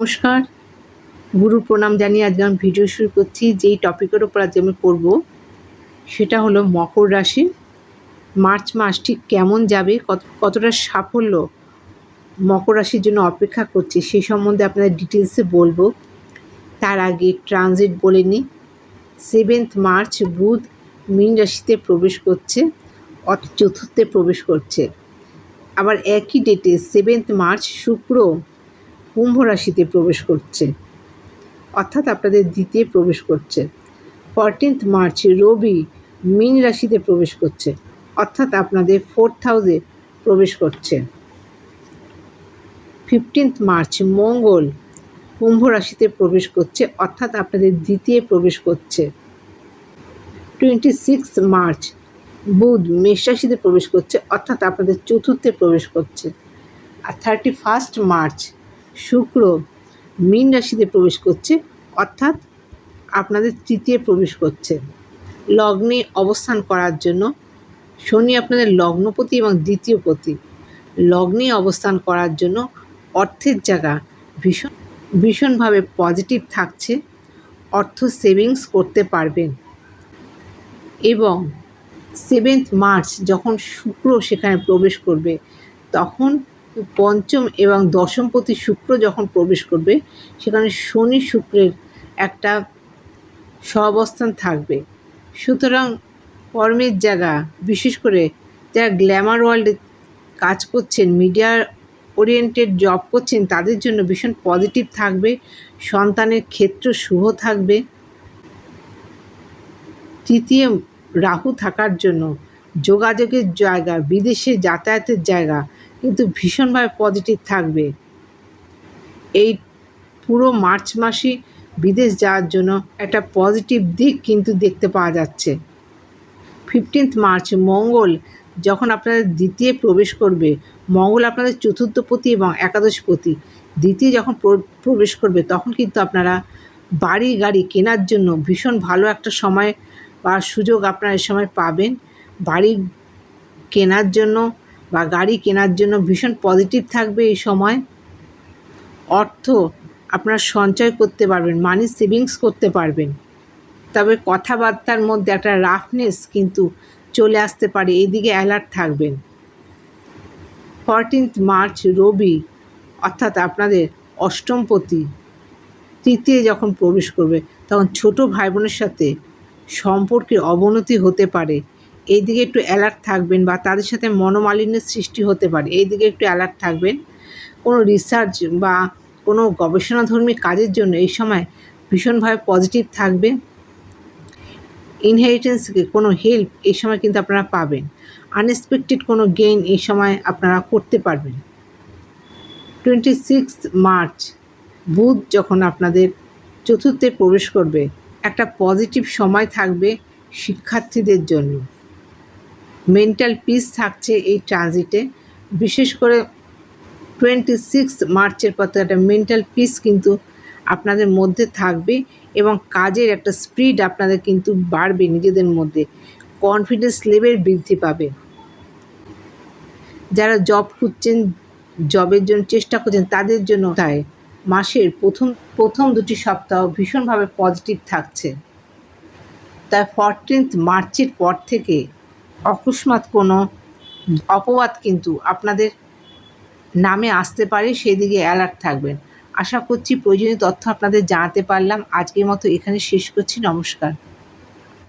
নমস্কার। গুরু প্রণাম জানিয়ে আজকে আমি ভিডিও শুরু করছি। যেই টপিকের ওপর আজকে আমি পড়ব, সেটা হলো মকর রাশি। মার্চ মাস ঠিক কেমন যাবে, কত, কতটা সাফল্য মকর রাশির জন্য অপেক্ষা করছে সেই সম্বন্ধে আপনাদের ডিটেলসে বলব। তার আগে ট্রানজিট বলে নিই। সেভেন্থ মার্চ বুধ মীন রাশিতে প্রবেশ করছে অর্থ চতুর্থে প্রবেশ করছে। আবার একই ডেটে সেভেন্থ মার্চ শুক্র কুম্ভ রাশিতে প্রবেশ করছে। অর্থাৎ আপনাদের দ্বিতীয় প্রবেশ করছে। ফরটিন্থ মার্চ রবি মীন রাশিতে প্রবেশ করছে। অর্থাৎ আপনাদের ফোর্থ হাউসে প্রবেশ করছে। ফিফটিন্থ মার্চ মঙ্গল কুম্ভ রাশিতে প্রবেশ করছে। অর্থাৎ আপনাদের দ্বিতীয় প্রবেশ করছে। টোয়েন্টি সিক্স মার্চ বুধ মেষ রাশিতে প্রবেশ করছে। অর্থাৎ আপনাদের চতুর্থে প্রবেশ করছে। আর থার্টি ফার্স্ট মার্চ শুক্র মীন রাশিতে প্রবেশ করছে, অর্থাৎ আপনাদের তৃতীয় প্রবেশ করছে। লগ্নে অবস্থান করার জন্য শনি আপনাদের লগ্নপতি এবং দ্বিতীয় পতি। লগ্নে অবস্থান করার জন্য অর্থের জায়গা ভীষণ ভীষণভাবে পজিটিভ থাকছে, অর্থ সেভিংস করতে পারবেন। এবং সেভেন্থ মার্চ যখন শুক্র সেখানে প্রবেশ করবে, তখন পঞ্চম এবং দশমপতি শুক্র যখন প্রবেশ করবে, সেখানে শনি শুক্রের একটা সহাবস্থান থাকবে। সুতরাং কর্মের জায়গা, বিশেষ করে যারা গ্ল্যামার ওয়ার্ল্ডে কাজ করছেন মিডিয়া ওরিয়েন্টেড জব করছেন, তাদের জন্য ভীষণ পজিটিভ থাকবে। সন্তানের ক্ষেত্র শুভ থাকবে। তৃতীয় রাহু থাকার জন্য যোগাযোগের জায়গা, বিদেশে যাতায়াতের জায়গা কিন্তু ভীষণভাবে পজিটিভ থাকবে। এই পুরো মার্চ মাসে বিদেশ যাওয়ার জন্য একটা পজিটিভ দিক কিন্তু দেখতে পাওয়া যাচ্ছে। ফিফটিন্থ মার্চ, মঙ্গল যখন আপনাদের দ্বিতীয় প্রবেশ করবে, মঙ্গল আপনাদের চতুর্থপতি এবং একাদশপতি, দ্বিতীয় যখন প্রবেশ করবে তখন কিন্তু আপনারা বাড়ি গাড়ি কেনার জন্য ভীষণ ভালো একটা সময় বা সুযোগ আপনারা এ সময় পাবেন। বাড়ি কেনার জন্য বা গাড়ি কেনার জন্য ভীষণ পজিটিভ থাকবে এই সময়। অর্থ আপনার সঞ্চয় করতে পারবেন মানি সেভিংস করতে পারবেন। তবে কথাবার্তার মধ্যে একটা রাফনেস কিন্তু চলে আসতে পারে, এইদিকে অ্যালার্ট থাকবেন। ফরটিন্থ মার্চ রবি, অর্থাৎ আপনাদের অষ্টমপতি, তৃতীয় যখন প্রবেশ করবে, তখন ছোট ভাই বোনের সাথে সম্পর্কের অবনতি হতে পারে। এই দিকে একটু অ্যালার্ট থাকবেন বা তাদের সাথে মনোমালিন্যের সৃষ্টি হতে পারে এই দিকে একটু অ্যালার্ট থাকবেন। কোনো রিসার্চ বা কোনো গবেষণাধর্মী কাজের জন্য এই সময় ভীষণভাবে পজিটিভ থাকবে। ইনহেরিটেন্সকে কোনো হেল্প এই সময় কিন্তু আপনারা পাবেন। আনএক্সপেক্টেড কোনো গেইন এই সময় আপনারা করতে পারবেন। টোয়েন্টি সিক্স মার্চ বুধ যখন আপনাদের চতুর্থে প্রবেশ করবে, একটা পজিটিভ সময় থাকবে শিক্ষার্থীদের জন্য। মেন্টাল পিস থাকছে এই ট্রানজিটে। বিশেষ করে টোয়েন্টি সিক্স মার্চের পর একটা মেন্টাল পিস কিন্তু আপনাদের মধ্যে থাকবে এবং কাজের একটা স্পিড আপনাদের কিন্তু বাড়বে নিজেদের মধ্যে। কনফিডেন্স লেভেল বৃদ্ধি পাবে। যারা জব খুঁজছেন, জবের জন্য চেষ্টা করছেন, তাদের জন্য তাই মাসের প্রথম প্রথম দুটি সপ্তাহ ভীষণভাবে পজিটিভ থাকছে। তাই ফরটিন্থ মার্চের পর থেকে অকস্মাৎ কোনো অপবাদ কিন্তু আপনাদের নামে আসতে পারে, সেদিকে অ্যালার্ট থাকবেন। আশা করছি প্রয়োজনীয় তথ্য আপনাদের জানাতে পারলাম। আজকের মতো এখানে শেষ করছি। নমস্কার।